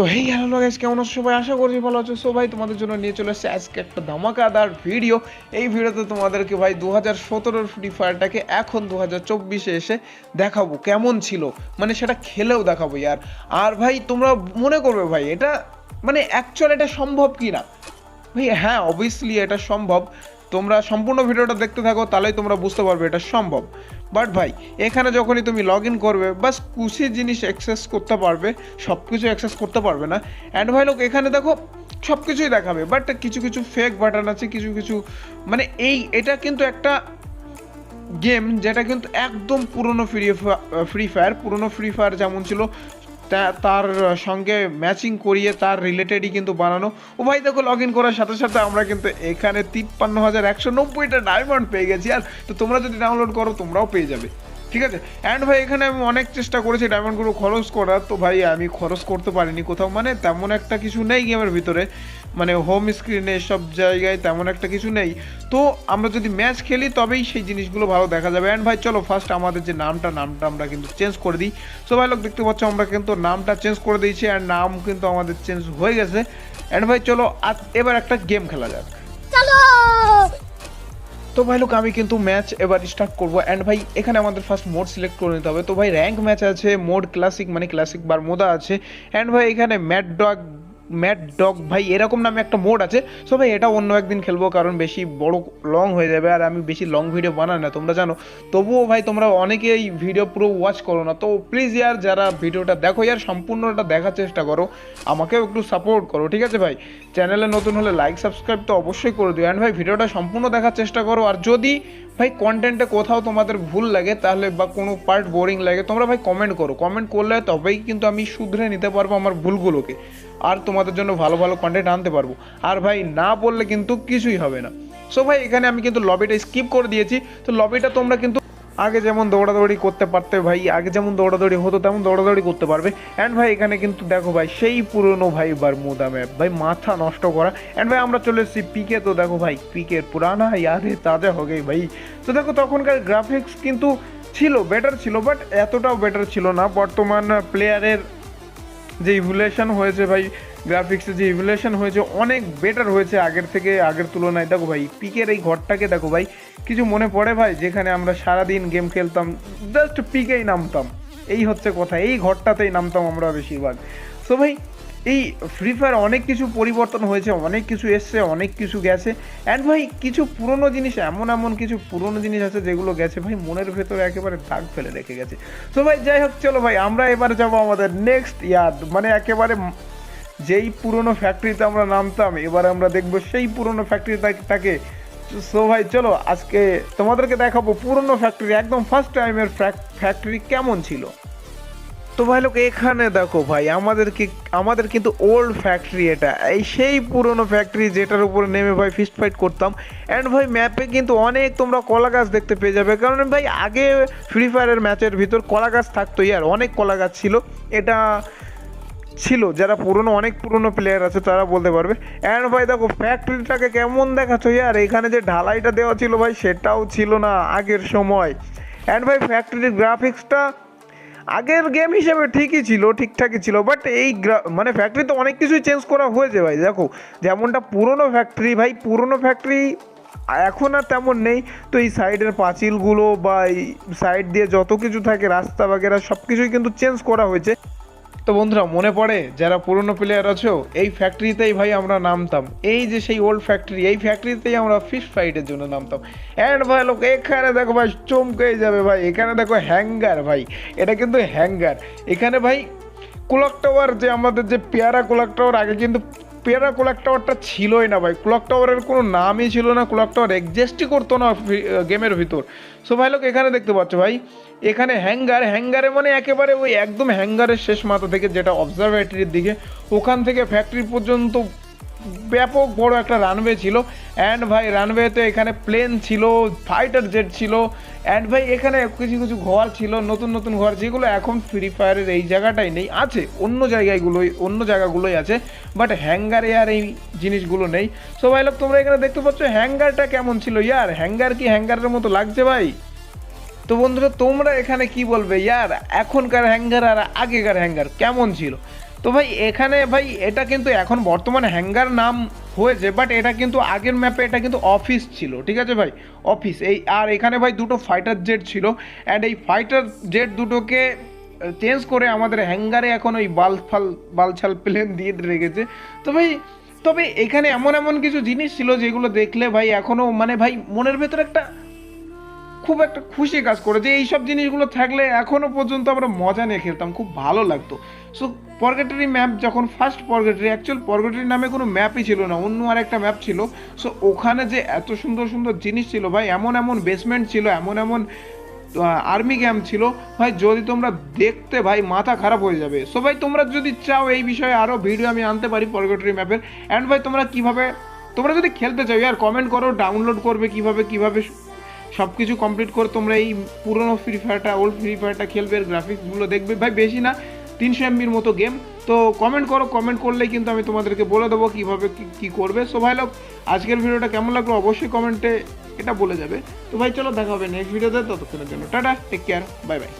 তো hey hello guys কেমন আছো সবাই? আশা করছি ভালো আছো। সো ভাই, তোমাদের জন্য নিয়ে চলে এসেছে আজকে একটা ধামাকাদার ভিডিও এই ভিডিওতে তোমাদেরকে ভাই দু হাজার সতেরোর ফ্রি ফায়ারটাকে এখন দু হাজার চব্বিশে এসে দেখাবো কেমন ছিল। মানে সেটা খেলেও দেখাবো ইয়ার। আর ভাই, তোমরা মনে করবে ভাই, এটা মানে অ্যাকচুয়াল এটা সম্ভব কি না ভাই হ্যাঁ অবভিয়াসলি এটা সম্ভব। তোমরা সম্পূর্ণ ভিডিওটা দেখতে থাকো, তাহলেই তোমরা বুঝতে পারবে এটা সম্ভব। বাট ভাই, এখানে যখনই তুমি লগ ইন করবে, বাস কুশি জিনিস অ্যাক্সেস করতে পারবে সব কিছু অ্যাক্সেস করতে পারবে না। অ্যান্ড ভাই লোক এখানে দেখো সব কিছুই দেখাবে বাট কিছু কিছু ফেক বাটন আছে, কিছু কিছু মানে এই, এটা কিন্তু একটা গেম যেটা কিন্তু একদম পুরনো ফ্রি ফ্রি ফায়ার পুরনো ফ্রি ফায়ার যেমন ছিল তার সঙ্গে ম্যাচিং করিয়ে তার রিলেটেডই কিন্তু বানানো। ও ভাই দেখো লগ ইন করার সাথে সাথে আমরা কিন্তু এখানে তিপ্পান্ন হাজার একশো নব্বইটা ডায়মন্ড পেয়ে গেছি। আর তো তোমরা যদি ডাউনলোড করো, তোমরাও পেয়ে যাবে। ঠিক আছে? অ্যান্ড ভাই, এখানে আমি অনেক চেষ্টা করেছি ডায়মন্ডগুলো খরচ করার। তো ভাই, আমি খরচ করতে পারিনি কোথাও। মানে তেমন একটা কিছু নেই গেমের ভিতরে। মানে হোম স্ক্রিনে সব জায়গায় তেমন একটা কিছু নেই। তো আমরা যদি ম্যাচ খেলি, তবেই সেই জিনিসগুলো ভালো দেখা যাবে। অ্যান্ড ভাই, চলো ফার্স্ট আমাদের যে নামটা নামটা আমরা কিন্তু চেঞ্জ করে দিই। সো ভাই লোক দেখতে পাচ্ছ, আমরা কিন্তু নামটা চেঞ্জ করে দিয়েছি। অ্যান্ড নাম কিন্তু আমাদের চেঞ্জ হয়ে গেছে। অ্যান্ড ভাই, চলো আজ এবার একটা গেম খেলা যাক। তো ভাই লোক আমি কিন্তু ম্যাচ এবার স্টার্ট করব। অ্যান্ড ভাই, এখানে আমাদের ফার্স্ট মোড সিলেক্ট করে নিতে হবে। তো ভাই র্যাঙ্ক ম্যাচ আছে মোড ক্লাসিক মানে ক্লাসিক বার মোদা আছে। অ্যান্ড ভাই, এখানে ম্যাট ডগ ম্যাট ডগ ভাই, এরকম নামে একটা মোড আছে। সো ভাই এটা অন্য একদিন খেলব, কারণ বেশি বড় লং হয়ে যাবে, আর আমি বেশি লং ভিডিও বানাই না, তোমরা জানো। তবুও, ভাই, তোমরা অনেকেই ভিডিও পুরো ওয়াচ করো না। তো প্লিজ ইয়ার, যারা ভিডিওটা দেখো, ইয়ার সম্পূর্ণটা দেখার চেষ্টা করো। আমাকেও একটু সাপোর্ট করো, ঠিক আছে, ভাই? চ্যানেলে নতুন হলে লাইক সাবস্ক্রাইব তো অবশ্যই করে দিও। অ্যান্ড ভাই ভিডিওটা সম্পূর্ণ দেখার চেষ্টা করো। আর যদি ভাই কন্টেন্টে কোথাও তোমাদের ভুল লাগে, তাহলে বা কোনো পার্ট বোরিং লাগে, তোমরা ভাই কমেন্ট করো। কমেন্ট করলে তবেই কিন্তু আমি শুধরে নিতে পারব আমার ভুলগুলোকে। আর তোমাদের জন্য ভালো ভালো কন্টেন্ট আনতে পারব। আর ভাই, না বললে কিন্তু কিছুই হবে না। সো ভাই, এখানে আমি কিন্তু লবিটা স্কিপ করে দিয়েছি। তো লবিটা তোমরা কিন্তু আগে যেমন দৌড়াদৌড়ি করতে পারতে ভাই, আগে যেমন দৌড়াদৌড়ি হতো, তেমন দৌড়াদৌড়ি করতে পারবে। অ্যান্ড ভাই, এখানে কিন্তু দেখো ভাই, সেই পুরনো ভাই বারমুদা ম্যাপ ভাই, মাথা নষ্ট করা। অ্যান্ড ভাই, আমরা চলে এসেছি পিকে তো দেখো ভাই পিকের পুরানা, ইয়ারে, তাজা হবে ভাই। তো দেখো, তখনকার গ্রাফিক্স কিন্তু ছিল বেটার ছিল বাট এতটাও বেটার ছিল না। বর্তমান প্লেয়ারের যে ইভুলেশন হয়েছে ভাই গ্রাফিক্সে যে ইভুলেশন হয়েছে, অনেক বেটার হয়েছে আগের থেকে, আগের তুলনায়। দেখো ভাই পিকের এই ঘরটাকে দেখো ভাই, কিছু মনে পড়ে ভাই? যেখানে আমরা সারাদিন গেম খেলতাম জাস্ট পিকেই নামতাম। এই হচ্ছে কথা, এই ঘরটাতেই নামতাম আমরা বেশিরভাগ। সো ভাই, এই ফ্রি ফায়ার অনেক কিছু পরিবর্তন হয়েছে, অনেক কিছু এসছে, অনেক কিছু গেছে। অ্যান্ড ভাই, কিছু পুরনো জিনিস, এমন এমন কিছু পুরনো জিনিস আছে যেগুলো গেছে, ভাই, মনের ভেতরে একেবারে দাগ ফেলে রেখে গেছে। তো ভাই, যাই হোক, চলো ভাই, আমরা এবার যাব আমাদের নেক্সট ইয়াদ মানে একেবারে যেই পুরনো ফ্যাক্টরিতে আমরা নামতাম, এবার আমরা দেখব সেই পুরনো ফ্যাক্টরিটাকে সো ভাই, চলো, আজকে তোমাদেরকে দেখাবো পুরনো ফ্যাক্টরি একদম ফার্স্ট টাইমের ফ্যাক্টরি কেমন ছিল। তো ভাই, লোক, এখানে দেখো ভাই, আমাদের কি, আমাদের কিন্তু ওল্ড ফ্যাক্টরি এটা। এই সেই পুরনো ফ্যাক্টরি যেটার উপরে নেমে ভাই ফিস্ট ফাইট করতাম। অ্যান্ড ভাই ম্যাপে কিন্তু অনেক তোমরা কলা গাছ দেখতে পেয়ে যাবে। কারণ ভাই, আগে ফ্রি ফায়ারের ম্যাচের ভিতর কলা গাছ থাকতো ইয়ার অনেক কলা গাছ ছিল। এটা ছিল, যারা পুরনো, অনেক পুরনো প্লেয়ার আছে, তারা বলতে পারবে। অ্যান্ড ভাই, দেখো ফ্যাক্টরিটাকে কেমন দেখাচ্ছ ইয়ার এখানে যে ঢালাইটা দেওয়া ছিল ভাই, সেটাও ছিল না আগের সময়। অ্যান্ড ভাই ফ্যাক্টরির গ্রাফিক্সটা আগের গেম হিসেবে ঠিকই ছিল, ঠিকঠাকই ছিল বাট এই মানে ফ্যাক্টরিতে অনেক কিছুই চেঞ্জ করা হয়েছে ভাই, দেখো। যেমনটা পুরনো ফ্যাক্টরি ভাই, পুরনো ফ্যাক্টরি এখন আর তেমন নেই। তো এই সাইডের পাঁচিলগুলো বা এই সাইড দিয়ে যত কিছু থাকে রাস্তা বাগেরা সব কিছুই কিন্তু চেঞ্জ করা হয়েছে। তো বন্ধুরা, মনে পড়ে যারা পুরনো প্লেয়ার আছো, এই ফ্যাক্টরিতেই ভাই আমরা নামতাম। এই যে সেই ওল্ড ফ্যাক্টরি এই ফ্যাক্টরিতেই আমরা ফিশ ফ্রাইডের জন্য নামতাম। অ্যান্ড ভাই লোক, এখানে দেখো ভাই চমকে যাবে ভাই। এখানে দেখো হ্যাঙ্গার ভাই। এটা কিন্তু হ্যাঙ্গার। এখানে ভাই, কুলাক টাওয়ার যে আমাদের যে পেয়ারা কুলাক টাওয়ার আগে কিন্তু পেয়ারা ক্লক টাওয়ারটা ছিলই না ভাই। ক্লক টাওয়ারের কোনো নামই ছিল না ক্লক টাওয়ার এক্সিস্টই করতো না গেমের ভিতর। সো ভাই, লোক এখানে দেখতে পাচ্ছ ভাই, এখানে হ্যাঙ্গার হ্যাঙ্গারে মানে একেবারে ওই একদম হ্যাঙ্গারের শেষ মাথা থেকে যেটা অবজারভেটরির দিকে, ওখান থেকে ফ্যাক্টরি পর্যন্ত ব্যাপক বড় একটা রানওয়ে ছিল। অ্যান্ড ভাই রানওয়েতে এখানে প্লেন ছিল ফাইটার জেট ছিল। অ্যান্ড ভাই, এখানে কিছু কিছু ঘর ছিল, নতুন নতুন ঘর, যেগুলো এখন ফ্রি ফায়ারের এই জায়গাটাই নেই। আছে, অন্য জায়গাগুলোই অন্য জায়গাগুলোই আছে বাট হ্যাঙ্গারে আর এই জিনিসগুলো নেই। সো ভাই লোক তোমরা এখানে দেখতে পাচ্ছ হ্যাঙ্গারটা কেমন ছিল? ইয়ার হ্যাঙ্গার কি হ্যাঙ্গারের মতো লাগছে ভাই? তো বন্ধুরা, তোমরা এখানে কি বলবে? ইয়ার এখনকার হ্যাঙ্গার আর আগেকার হ্যাঙ্গার কেমন ছিল? তো ভাই, এখানে ভাই, এটা কিন্তু এখন বর্তমানে হ্যাঙ্গার নাম হয়েছে বাট এটা কিন্তু আগের ম্যাপে এটা কিন্তু অফিস ছিল, ঠিক আছে ভাই? অফিস এই, আর এখানে ভাই দুটো ফাইটার জেট ছিল অ্যান্ড এই ফাইটার জেট দুটোকে চেঞ্জ করে আমাদের হ্যাঙ্গারে এখন ওই বাল ফাল বালছাল প্লেন দিয়ে রেখেছে। তো ভাই, তবে এখানে এমন এমন কিছু জিনিস ছিল যেগুলো দেখলে ভাই এখনও মানে ভাই মনের ভেতর একটা খুব একটা খুশি কাজ করে যে এইসব জিনিসগুলো থাকলে এখনও পর্যন্ত আমরা মজা নিয়ে খেলতাম, খুব ভালো লাগতো। সো পরগেটারি ম্যাপ যখন ফার্স্ট পরগেটারি অ্যাকচুয়াল পরগেটারি নামে কোনো ম্যাপই ছিল না, অন্য আর একটা ম্যাপ ছিল। সো ওখানে যে এত সুন্দর সুন্দর জিনিস ছিল ভাই, এমন এমন বেসমেন্ট ছিল, এমন এমন আর্মি ক্যাম্প ছিল, ভাই, যদি তোমরা দেখতে ভাই মাথা খারাপ হয়ে যাবে। সো ভাই, তোমরা যদি চাও এই বিষয়ে আরও ভিডিও আমি আনতে পারি পরগেটারি ম্যাপের অ্যান্ড ভাই, তোমরা কীভাবে, তোমরা যদি খেলতে চাও আর কমেন্ট করো ডাউনলোড করবে কীভাবে কীভাবে সব কিছু কমপ্লিট করে তোমরা এই পুরনো ফ্রি ফায়ারটা ওল্ড ফ্রি ফায়ারটা খেলবে গ্রাফিক্সগুলো দেখবে। ভাই, বেশি না তিনশো এমবির মতো গেম তো কমেন্ট করো কমেন্ট করলেই কিন্তু আমি তোমাদেরকে বলে দেবো কীভাবে কী করবে। সো ভাই লোক, আজকের ভিডিওটা কেমন লাগল অবশ্যই কমেন্টে এটা বলে যাবে। তো ভাই চলো দেখা হবে নেক্সট ভিডিওতে ততক্ষণের জন্য tata take care bye bye